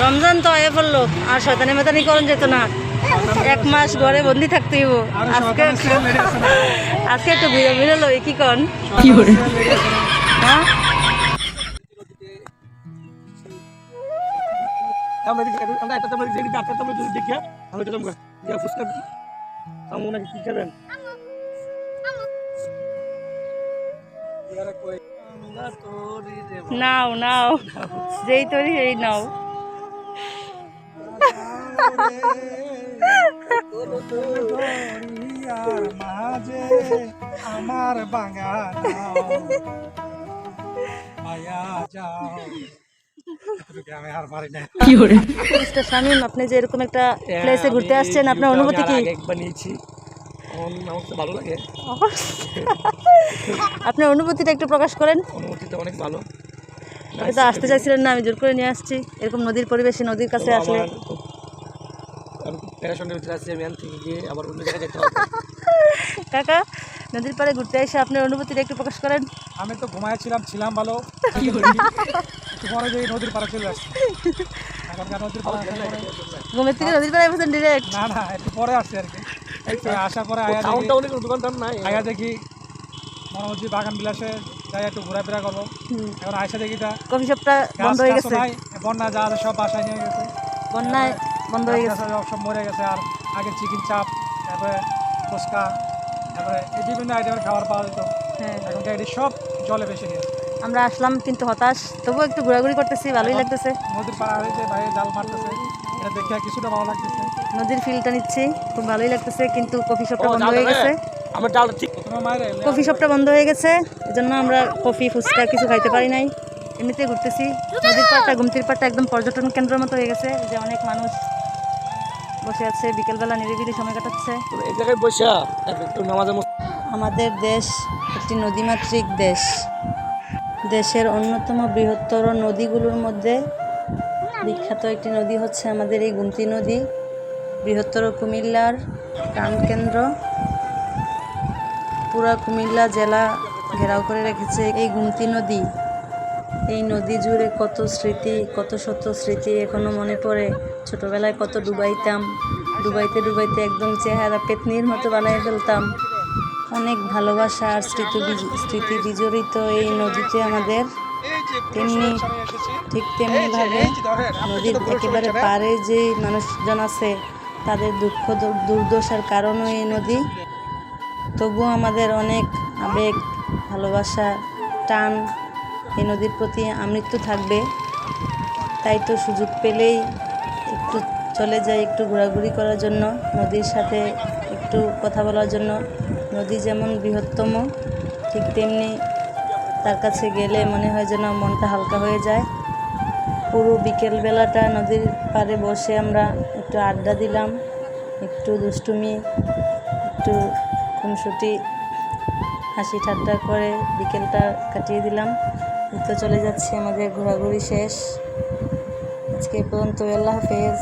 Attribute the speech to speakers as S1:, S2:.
S1: রমজান তো আয়া পড়ল আর শয়তানি মেতানি করণ যেত না। এক মাস ঘরে বন্দি থাকতে হইব। আজকে আজকে একটু ঘুরে ঘুরে লই কি কন
S2: কি করে?
S1: হ্যাঁ?
S2: আমরা আমরা একটা আমরা যেদিকে আটটা আমরা যদি দেখি আমি তো তোমরা ইয়া ফুসকা আমু নাকি কি খাবেন? ইয়ারা কই আমরা
S1: নাও নাও। যেই তৈরি সেই নাও।
S2: মাঝে আমার যাও
S1: মিস্টার শামীম আপনি যে এরকম একটা প্লেসে ঘুরতে আসছেন আপনার অনুভূতি কি?
S2: একবার নিয়েছি। ভালো লাগে।
S1: আপনার অনুভূতিটা একটু প্রকাশ করেন।
S2: অনুভূতিটা অনেক ভালো।
S1: আপনি তো আসতে চাইছিলেন না আমি জোর করে নিয়ে আসছি। এরকম নদীর পরিবেশে নদীর কাছে আসলে
S2: আমার খুব- আমি খুব প্যারাশনের ভিতরে আছি আমি থেকে গিয়ে আবার অন্য জায়গায় যেতে হবে।
S1: কাকা নদীর পাড়ে ঘুরতে এসে আপনার অনুভূতিটা একটু প্রকাশ করেন।
S2: আমি তো ঘুমাইছিলাম ছিলাম ভালো। পরে যে নদীর পাড়ে চলে আসছি। এখনকার নদীর পাড়ে আসার পরে
S1: ঘুমের থেকে নদীর পাড়ে বসেন ডিরেক্ট
S2: না না একটু পরে আসছি আর কি। একটু আসার পরে আয়া দেখি আয়া দেখি মনোজি বাগান বিলাসে যাই একটু ঘোরাফেরা করব। এখন আয়সা দেখি তা
S1: কফি শপটা বন্ধ হয়ে গেছে।
S2: বন্যা যা সব বাসায় নিয়ে গেছে।
S1: বন্যায় বন্ধ হয়ে গেছে।
S2: সব মরে গেছে আর আগে চিকেন চাপ তারপরে ফুচকা তারপরে এই বিভিন্ন আইটেমের খাবার পাওয়া যেত।
S1: হ্যাঁ।
S2: এটি সব জলে বেশি গেছে।
S1: আমরা আসলাম কিন্তু হতাশ। তবুও একটু ঘোরাঘুরি করতেছি ভালোই লাগতেছে।
S2: নদীর পাড়া হয়েছে বাইরে জাল মারতেছে। এটা দেখে কিছুটা ভালো লাগতেছে।
S1: নদীর ফিলটা নিচ্ছি খুব ভালোই লাগতেছে কিন্তু কফি শপটা বন্ধ হয়ে গেছে।
S2: আমার ডাল ঠিক
S1: কফি শপটা বন্ধ হয়ে গেছে এজন্য আমরা কফি ফুচকা কিছু খাইতে পারি নাই। এমনিতে ঘুরতেছি। নদীর পাড়টা গুমতির পাড়টা একদম পর্যটন কেন্দ্রের মতো হয়ে গেছে। যে অনেক মানুষ বসে আছে বিকেলবেলা নিরিবিলি সময় কাটাচ্ছে।
S2: এই জায়গায় বসে
S1: আমাদের দেশ একটি নদীমাতৃক দেশ। দেশের অন্যতম বৃহত্তর নদীগুলোর মধ্যে বিখ্যাত একটি নদী হচ্ছে আমাদের এই গুমতি নদী। বৃহত্তর কুমিল্লার প্রাণকেন্দ্র পুরা কুমিল্লা জেলা ঘেরাও করে রেখেছে এই গুমতি নদী। এই নদী জুড়ে কত স্মৃতি, কত শত স্মৃতি এখনও মনে পড়ে। ছোটবেলায় কত ডুবাইতাম, ডুবাইতে ডুবাইতে একদম চেহারা পেতনির মতো বানিয়ে ফেলতাম। অনেক ভালোবাসা আর স্মৃতি স্মৃতি বিজড়িত এই নদীতে আমাদের। তেমনি, ঠিক তেমনিভাবে নদীর একেবারে পারে যে মানুষজন আছে, তাদের দুঃখ দুর্দশার কারণও এই নদী। তবুও আমাদের অনেক আবেগ, ভালোবাসা, টান এই নদীর প্রতি আমৃত্যু থাকবে। তাই তো সুযোগ পেলেই একটু চলে যাই, একটু ঘোরাঘুরি করার জন্য, নদীর সাথে একটু কথা বলার জন্য। নদী যেমন বৃহত্তম, ঠিক তেমনি তার কাছে গেলে মনে হয় যেন মনটা হালকা হয়ে যায়। পুরো বিকেলবেলাটা নদীর পাড়ে বসে আমরা একটু আড্ডা দিলাম, একটু দুষ্টুমি, একটু খুনসুটি, হাসি ঠাট্টা করে বিকেলটা কাটিয়ে দিলাম। তো চলে যাচ্ছি আমাদের ঘোরাঘুরি শেষ। আজকে পর্যন্ত আল্লাহ হাফেজ।